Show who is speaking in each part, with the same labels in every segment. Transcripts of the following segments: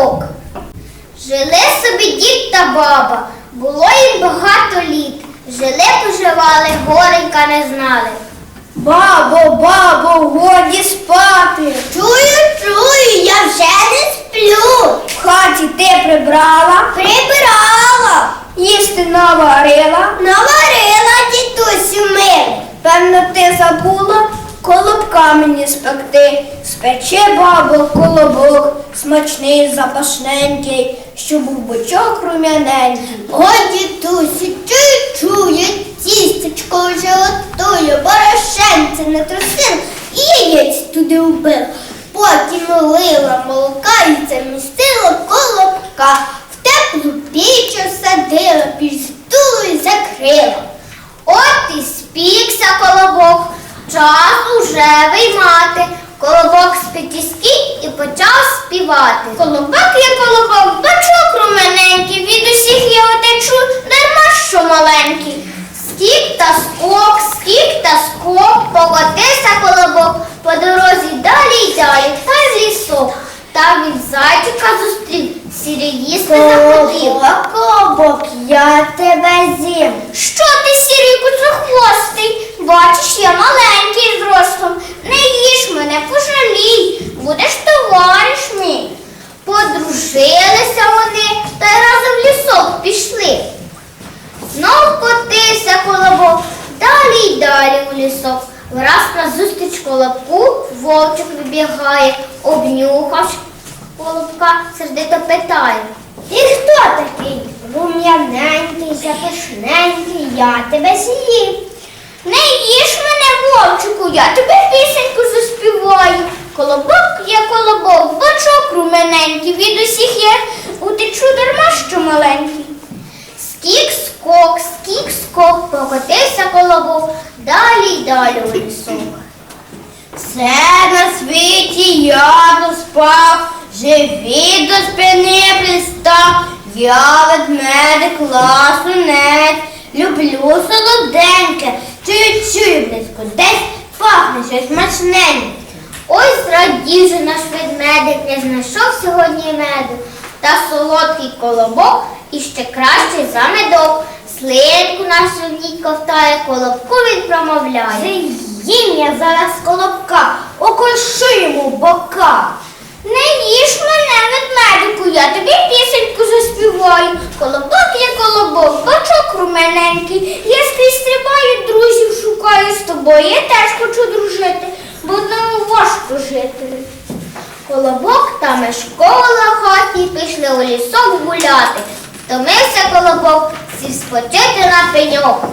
Speaker 1: вовк. Жили собі дід та баба, було їм багато літ. Жили, поживали, горенька не знали.
Speaker 2: Бабо, бабо, годі спати.
Speaker 1: Чую, чую, я вже не сплю.
Speaker 2: В хаті ти прибрала,
Speaker 1: прибрала,
Speaker 2: їсти наварила,
Speaker 1: наварила дідусю ми.
Speaker 2: Певно, ти забула колобка мені спекти. Спече бабо колобок, смачний, запашненький, щоб був бочок рум'яненький.
Speaker 1: О, дідусю, чую, чую, тістечко вже готую, борошенце не трусила і яєць туди вбила. Потім лила молока і замістила колобка. В теплу піч осадила, під стулу і закрила. От і спікся колобок, час уже виймати. Колобок з п'ятіски і почав співати. Колобок є колобок, бачок румененький, від усіх я отечу, дарма що маленький. Скік та скок, скік та скок, покотився колобок, по дорозі далі й далі, та й лісок. Там він зайчика зустрів, сірі їсти захотів.
Speaker 2: Колобок, колобок, я тебе з'їм.
Speaker 1: Що ти, сірий куцехвостий? Бачиш, я маленький зростом. Не їж мене, пожалій, будеш товариш мій. Подружилися вони та й разом в лісок пішли. Знов котився колобок, далі й далі у лісок. Враз назустріч колобку вовчик вибігає, обнюхав колобка, сердито питає.
Speaker 2: Ти хто такий? Рум'яненький, запашненький, я тебе з'їм.
Speaker 1: Не їж мене, вовчику, я тобі пісеньку заспіваю. Колобок є колобок, бочок румененький, від усіх я утечу дарма, що маленький. Скік скок, скік скок, покотився колобок, далі й далі у лісок.
Speaker 2: Все на я доспав, живі до спини пристав. Я ведмедик ласунець, люблю солоденьке, чую, чую близько, десь пахне щось смачненьке.
Speaker 1: Ой, зрадів же наш ведмедик, не знайшов сьогодні меду. Та солодкий колобок і ще кращий за медок. Слинку нашу в ній ковтає, колобку він промовляє.
Speaker 2: Їм я зараз колобка, йому бока.
Speaker 1: Не їж мене, ведмедику, я тобі пісеньку заспіваю. Колобок є колобок, бачок румененький. Я скрізь стрибаю, друзів шукаю з тобою. Я теж хочу дружити, бо одному важко жити. Колобок та мешкола хаті пішли у лісок гуляти. Втомився колобок, сів спочити на пеньок.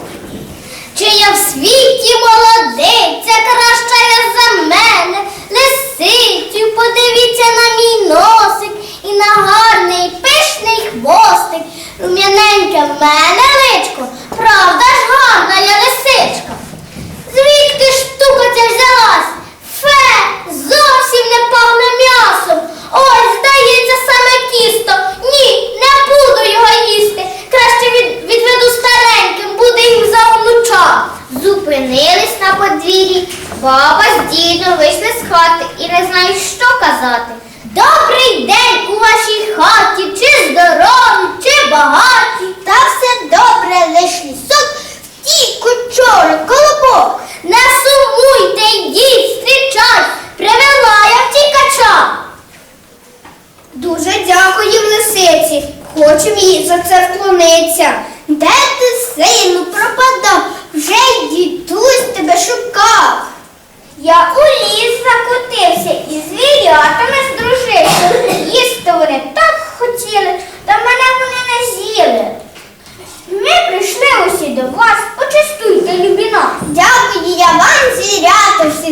Speaker 1: Чи я в світі молодиця, краща я за мене, лисицю, подивіться на мій носик і на гарний пишний хвостик. Рум'яненьке в мене личко, правда ж гарна я лисичка. Звідки штука ця взялась? Фе, зовсім не пахне м'ясом. Ой, здається, саме тісто. Ні, не буду його їсти. Краще від, відведу стареньким, буде їм за онуча. Зупинились на подвір'ї. Баба з дідом вийшли з хати і не знають, що казати. Добрий день у вашій хаті,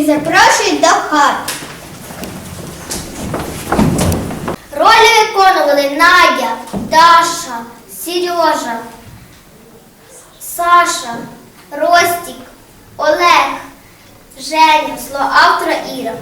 Speaker 1: звірята, всі запрошую до хати. Ролі виконували Надя, Даша, Сережа, Саша, Ростік, Олег, Женя, слово автора Іра.